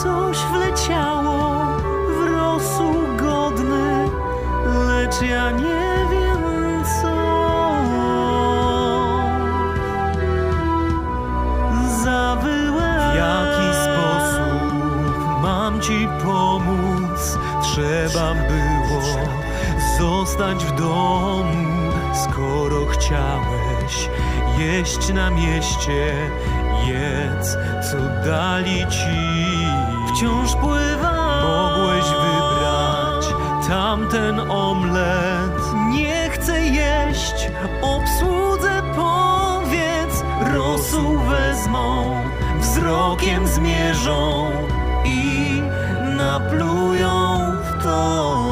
coś wleciało w rosu godny, lecz ja nie wiem co. Zawyłem. W jaki sposób mam ci pomóc? Trzeba było zostać w domu, skoro chciałeś jeść na mieście jedz, co dali ci. Wciąż pływam. Mogłeś wybrać tamten omlet. Nie chcę jeść, obsłudze powiedz. Rosół wezmą, wzrokiem zmierzą i naplują w to.